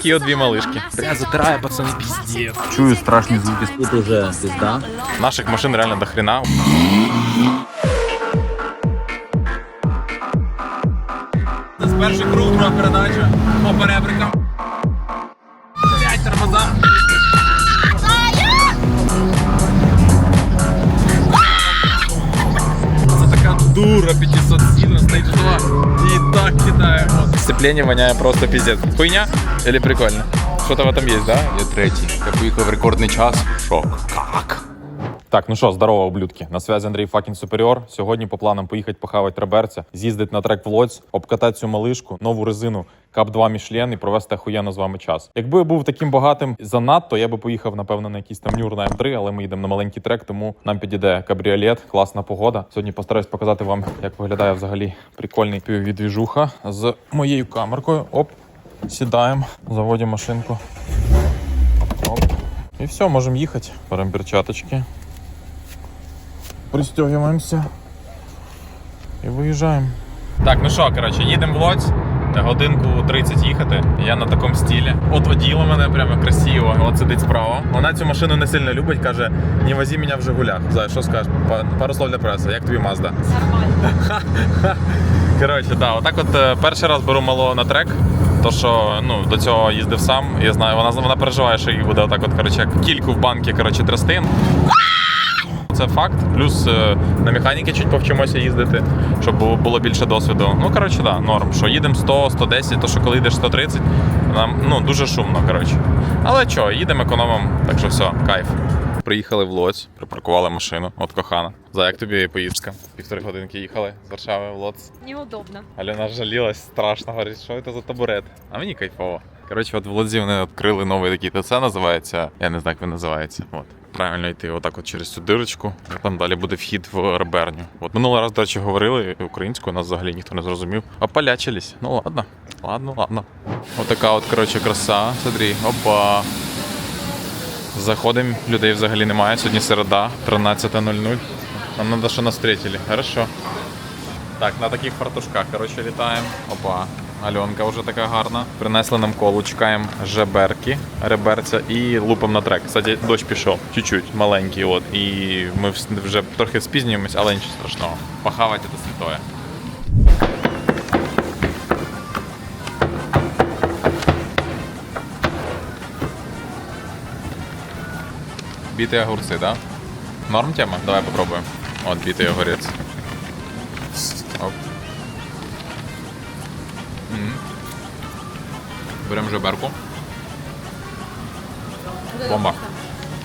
такі от дві малишки. Бля, затирає пацани піздець. Чую страшні звуки. Тут уже пізда. Наших машин реально до хрена. Це перший круг, друга передача по перебрикам. Блять, тормоза. Це така дура 500 сильно стоїть жила і так кидає. Сцепление воняет просто пиздец. Хуйня или прикольно? Что-то в этом есть, да? Я третій. Я поїхав в рекордний час. Шок. Как? Так, ну що, здорово, ублюдки. На связі Андрій Факін Суперіор. Сьогодні по планам поїхати похавати реберця, з'їздити на трек в Лодзь, обкатати цю малишку, нову резину Кап 2 Мішлен і провести охуєнно з вами час. Якби я був таким багатим занадто, я би поїхав, напевно, на якийсь там нюр на М3, але ми йдемо на маленький трек, тому нам підійде кабріолет, класна погода. Сьогодні постараюсь показати вам, як виглядає взагалі прикольний піввідвіжуха з моєю камеркою. Оп, сідаємо, заводимо машинку. Оп. І все, можемо їхати. Беремо перчаточки. Пристегиваемся і виїжджаємо. Так, ну що, коротше, їдемо в Лодзь. Годинку 30 їхати. Я на такому стілі. От воділо мене прямо красиво. От сидить справа. Вона цю машину не сильно любить, каже: не возі мене в Жигулях. Зай, що скажеш? Пару слов для преси. Як тобі Мазда? Нормально. Коротше, да, отак от е, перший раз беру малого на трек. То що ну до цього їздив сам. Я знаю, вона вона переживає, що їх буде отак, от коротше, кільку в банки коротше, трясти. Це факт. Плюс е, на механіки чуть повчимося їздити, щоб було- більше досвіду. Ну, коротше, да, норм. Що їдемо 100, 110, то що коли йдеш 130, нам ну, дуже шумно, коротше. Але що, їдемо економом, так що все, кайф. Приїхали в Лоць, припаркували машину. От кохана. За як тобі поїздка? Півтори годинки їхали з Варшави в Лоц. Неудобно. Альона жалілась страшно, говорить, що це за табурет. А мені кайфово. Коротше, от в Лодзі вони відкрили новий такий ТЦ, називається. Я не знаю, як він називається. От. Правильно йти отак от через цю дирочку, там далі буде вхід в реберню. От минулий раз, до речі, говорили українською, нас взагалі ніхто не зрозумів. Опалячились. Ну ладно, ладно, ладно. Отака от, коротше, краса. Смотри, опа. Заходимо, людей взагалі немає. Сьогодні середа, 13.00. Нам треба, що нас встретили. Хорошо. Так, на таких фартушках, коротше, літаємо. Опа. Альонка вже така гарна. Принесли нам колу, чекаємо жеберки, реберця і лупом на трек. Кстати, дощ пішов, чуть-чуть, маленький. От. І ми вс- вже трохи спізнюємось, але нічого страшного. Похавати це святое. Битые огурцы, да? Норм тема? Давай попробуем. Вот битый огурец. Берем жеберку. Бомба.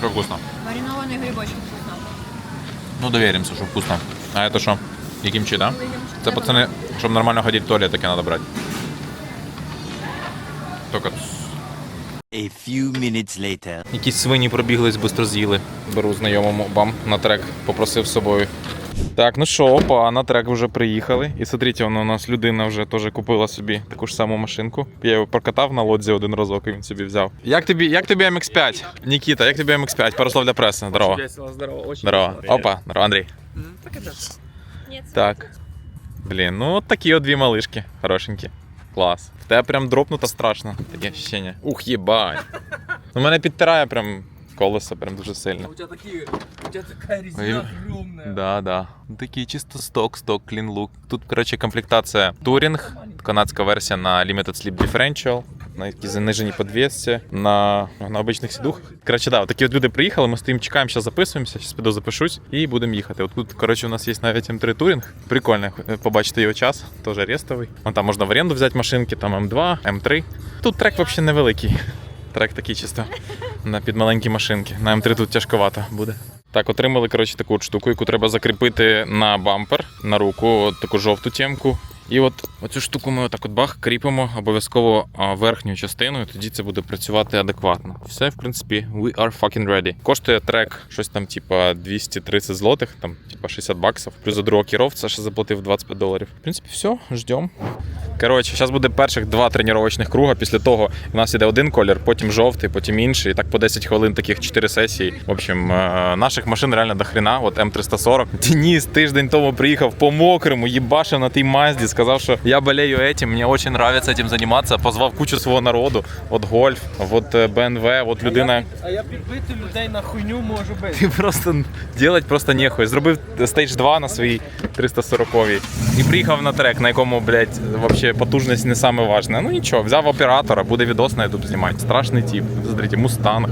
Как вкусно. Маринованные грибочки вкусно. Ну, доверимся, що вкусно. А це що? І кімчі, да? Це пацани, щоб нормально ходити в туалет, таке треба брати. Тільки A few minutes later. Якісь свині пробіглись, швидко з'їли. Беру знайомому бам на трек, попросив з собою. Так, ну що, опа, на трек вже приїхали. І смотрите, воно у нас людина вже теж купила собі таку ж саму машинку. Я його прокатав на лодзі один разок, і він собі взяв. Як тобі, як тобі MX5? Нікіта, як тобі MX5? Пару слов для преси. Здорово. Здорово, очень Здорово. Опа, здорово, Андрій. Так. Блін, ну от такі от дві малишки. Хорошенькі. Клас. В тебе прям дропнуто страшно. Таке ощущення. Ух, їбать. Ну мене підтирає прям колесо прям дуже сильно. У тебя такие, у тебя такая різня огромна. Да, да. Такий чисто сток, сток, клін лук. Тут, коротше, комплектація Touring, канадська версія на Limited Sleep Differential, на якій заниженій подвісці, на, на обичних сідухах. Коротше, да, такі от люди приїхали, ми стоїмо, чекаємо, зараз записуємося, зараз піду запишусь і будемо їхати. От тут, коротше, у нас є навіть М3 Touring. Прикольно е, побачити його час, теж рестовий. Вон там можна в оренду взяти машинки, там М2, М3. Тут трек взагалі невеликий. Трек такий чисто на під маленькі машинки. На М3 тут тяжковато буде. Так, отримали коротше, таку штуку, яку треба закріпити на бампер, на руку, от таку жовту темку. І от оцю штуку ми отак от бах, кріпимо обов'язково частину, і тоді це буде працювати адекватно. Все, в принципі, we are fucking ready. Коштує трек щось там, типа 230 злотих, там, типа 60 баксів. Плюс за другого керовця ще заплатив 25 доларів. В принципі, все, ждемо. Коротше, зараз буде перших два тренувальних круга. Після того у нас іде один колір, потім жовтий, потім інший. І так по 10 хвилин, таких 4 сесії. В общем, е, наших машин реально до хрена. От М340. Денис тиждень тому приїхав по мокрому, їбашив на тій мазді сказав, що я болею этим, мені дуже подобається цим займатися. Позвав кучу свого народу. От гольф, от е, БНВ, от людина. А я підбити людей на хуйню можу бити. Ти просто делать просто нехуй. Зробив стейдж 2 на своїй 340-й і приїхав на трек, на якому, блядь, вообще потужність не саме важне. Ну нічого, взяв оператора, буде відос на YouTube знімати. Страшний тип. Смотрите, Мустанг,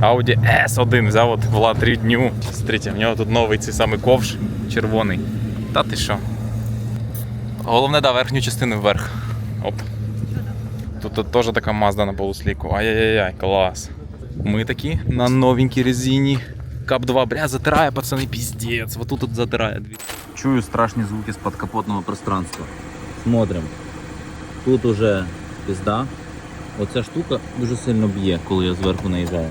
Audi S1 взяв от Влад рідню. Смотрите, в нього тут новий цей самий ковш червоний. Та ти що? Головне, да, верхню частину вверх. Оп. Тут, тут теж така мазда на полусліку. Ай-яй-яй, клас. Ми такі на новенькій резині. Кап 2, бля, затирає, пацани, піздець. Вот тут тут затирає дві. Чую страшні звуки з подкапотного пространства. Смотрим. Тут уже пізда. Оця штука дуже сильно б'є, коли я зверху наїжджаю.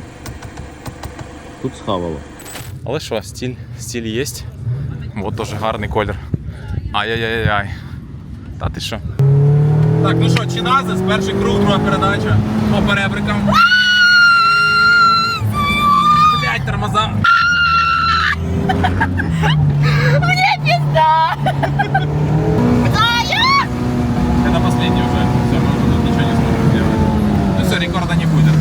Тут схавало. Але що, стиль, стиль є. Вот теж гарний колір. Ай-яй-яй-яй. Та ти що? Так, ну що, Чиназис, перший круг, друга передача. По перебрикам. Блять, тормоза. Это последний уже. Все, мы уже тут ничего не сможем сделать. Ну все, рекорда не будет.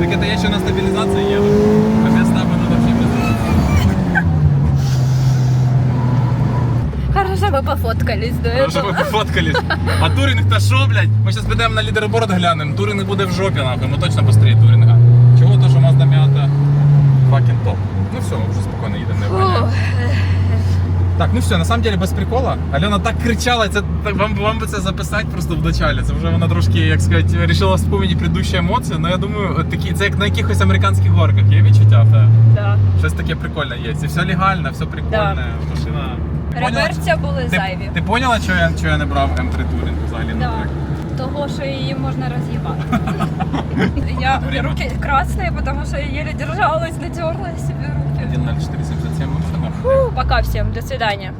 Так это я еще на стабилизации Хорошо, ми пофоткались до Хорошо, этого. ви пофоткались. А туринг та що, блядь? Ми зараз підемо на лідерборд глянемо. Туринг буде в жопі, нахуй. Ми точно быстрее туринга. Чого то, що Mazda Miata fucking топ. Ну все, ми вже спокійно їдемо, не воняє. Фух. Так, ну все, на самом деле без прикола. Альона так кричала, це так, вам, вам би це записати просто в началі. Це вже вона трошки, як сказати, вирішила вспомнити предыдущі емоції. Ну я думаю, от такі, це як на якихось американських горках. Є відчуття в тебе? Да. Щось таке прикольне є. Це все легально, все прикольне. Машина. Реверсія були ти, зайві. ти поняла, що я, що я не брав М3 Турінг взагалі на Да. трек? Того, що її можна роз'їбати. Я руки красні, тому що я еле держалась, натерла собі руки. 10477 машина. Фу, Пока всім, до свидания.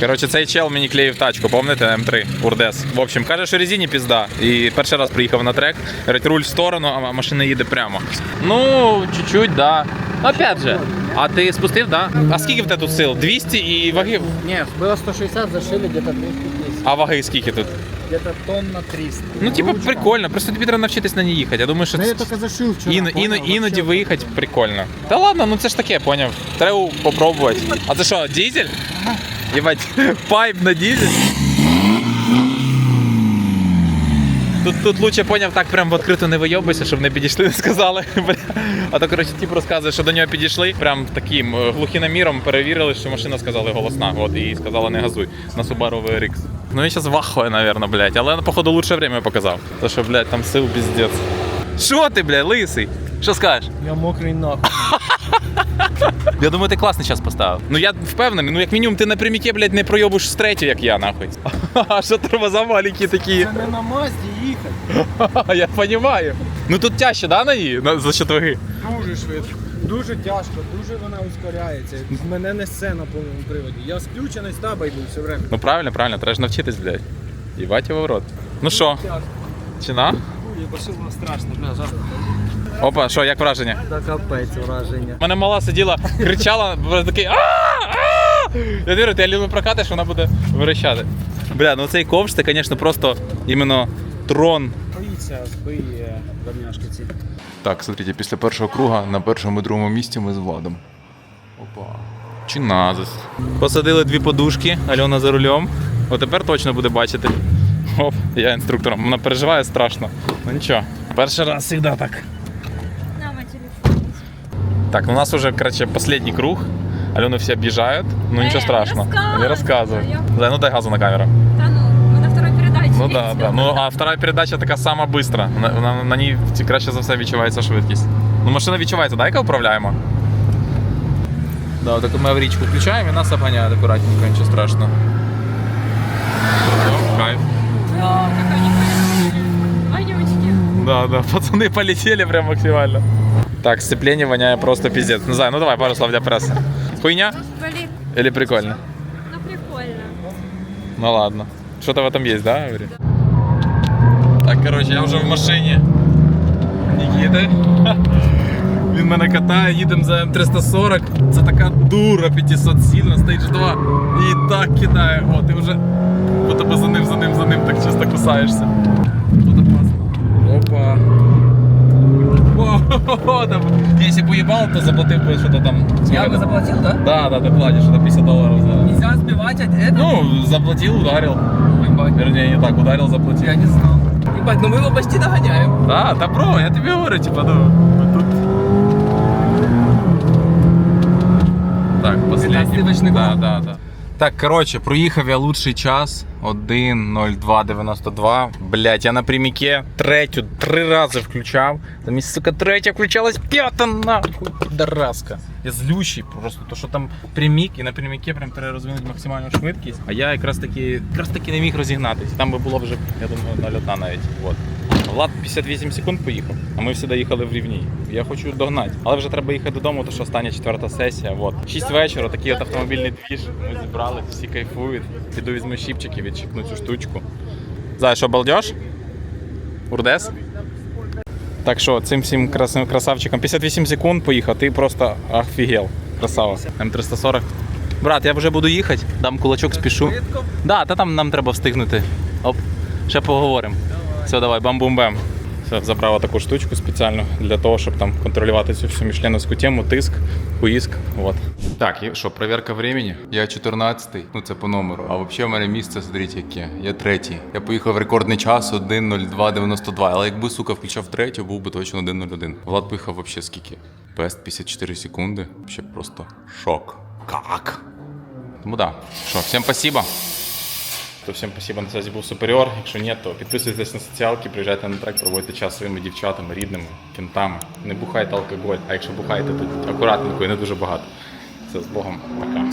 Коротше, цей чел мені клеїв тачку, пам'ятаєте, М3, Урдес. В общем, каже, що резині пізда. І перший раз приїхав на трек, говорить, руль в сторону, а машина їде прямо. Ну, чуть-чуть, да. Опять же. А ти спустив, да? А скільки в тебе тут сил? 200 і ваги? Не, было 160, зашили где-то 210. А ваги скільки тут? Где-то тонна 300. Ну, типу, прикольно, просто тобі треба навчитись на ній їхати. Я думаю, що Ну, я це- только зашил вчера. Іно, іно, іноді виїхати прикольно. Та ладно, ну це ж таке, поняв. Треба попробувати. А це що, дизель? Єбать, пайп на дизель? Тут, тут лучше поняв, так прям в відкрито не вийобуйся, щоб не підійшли, не сказали. А то, коротше, тип розказує, що до нього підійшли, прям таким е, глухіноміром перевірили, що машина сказали голосна. От, і сказала не газуй на Subaru VRX. Ну він зараз вахує, наверное, блядь. Але походу лучше время показав. То що, блядь, там сил піздець. Що ти, блядь, лисий? Що скажеш? Я мокрий нахуй. Я думаю, ти класний час поставив. Ну я впевнений, ну як мінімум ти на пряміке, блядь, не пройобиш з третю, як я, нахуй. А що тормоза маленькі такі? Це не на Мазді їхати. Я розумію. Ну тут тяжче, да, на її? На- За счет? Дуже швидко. Дуже тяжко, дуже вона ускоряється. Мене несе на повному приводі. Я включений з таба йду все время. Ну правильно, правильно, треба ж навчитись, блядь. Їбать його в рот. Ну що, Тяжко. чина? Ой, машина страшно, бля, жарко. Опа, що, як враження? Та капець враження. У мене мала сиділа, кричала, такий а а Я вірю, ти Аліну прокатиш, вона буде верещати. Бля, ну цей ковш, це, звісно, просто іменно трон Боїться, збиє говняшки ці. Так, смотрите, після першого круга на першому і другому місці ми з Владом. Опа. Чи назис. Посадили дві подушки, Альона за рулем. От тепер точно буде бачити. Оп, я інструктором. Вона переживає страшно. Ну нічого. Перший раз завжди так. На, мой телефон. Так, ну у нас уже, короче, последний круг. Алену все объезжают. Ну ничего Э, страшного. рассказывай. Не рассказывай. Я- Да, ну дай газу на камеру. Да ну, мы на второй передаче. Ну да, да. Ну а вторая передача така сама бистра. На, на, на ній ці- краще за все відчувається швидкість. Ну машина відчувається, дай яка управляємо. Да, так ми аврічку включаємо і нас обганяють акуратненько, нічого страшного. Все, кайф. О, как они Вонючки. Да, да, пацаны полетели прям максимально. Так, сцепление воняет просто пиздец. Не знаю, ну давай пару слов для прессы. Хуйня Блин, или прикольно? ну прикольно. Ну ладно. Что-то в этом есть, да, Аври? Так, короче, я уже в машине. Никиты. Він мене катає, їдемо за М340. Це така дура 500 сильна, стейдж 2. І так кидає. О, ти вже бо тебе за ним, за ним, за ним так чисто кусаєшся. О, там, якщо б уїбал, то заплатив би що-то там. Я бы заплатил, да? Да, да, ты платишь, это 50 долларов за... Нельзя сбивать от этого? Ну, заплатил, ударил. Ебать, Вернее, не так, ударил, заплатил. я не знал. Ебать, ну мы его почти догоняем. Да, да, бро, я тебе говорю, типа, ну, тут... Так, последний. Да, да, да. Так, коротше, проїхав я лучший час 1.02.92. Блять, я на пряміке третю три рази включав. Замість, сука, третя включалась п'ята нахуй, підараска. Я злющий просто, то що там прямік, і на пряміке прям треба розвинути максимальну швидкість. А я якраз таки, якраз таки не міг розігнатись. Там би було вже, я думаю, нальота навіть. Вот. Влад 58 секунд поїхав, а ми всі доїхали в рівні. Я хочу догнати. Але вже треба їхати додому, то що остання четверта сесія. Вот. 6 вечора, такий от автомобільний двіж. Ми зібрались, всі кайфують. Піду візьму щіпчики, відчіпну цю штучку. Зай, що балдеж? Урдес? Так що, цим всім красивим красавчикам 58 секунд поїхав, ти просто офігел. Красава. М340. Брат, я вже буду їхати, дам кулачок, спішу. Да, та там нам треба встигнути. Оп, ще поговоримо. Все, давай, бам-бум-бем. Все, забрав таку штучку спеціально для того, щоб там контролювати цю всю мішленовську тему, тиск, поїзд. Вот. Так, і що, проверка времени? Я 14-й, ну це по номеру. А взагалі в мене місце, смотрите, яке. Я третій. Я поїхав в рекордний час 1.02.92. Але якби, сука, включав третю, був би точно 1.01. Влад поїхав взагалі скільки? Бест 54 секунди. Ще просто шок. Как? Тому да. Що, всім спасибо. То всім спасибо, на связі був суперіор. Якщо ні, то підписуйтесь на соціалки, приїжджайте на трек, проводьте час своїми дівчатами, рідними, кентами. Не бухайте алкоголь, а якщо бухаєте, то акуратненько і не дуже багато. Все, з Богом, пока.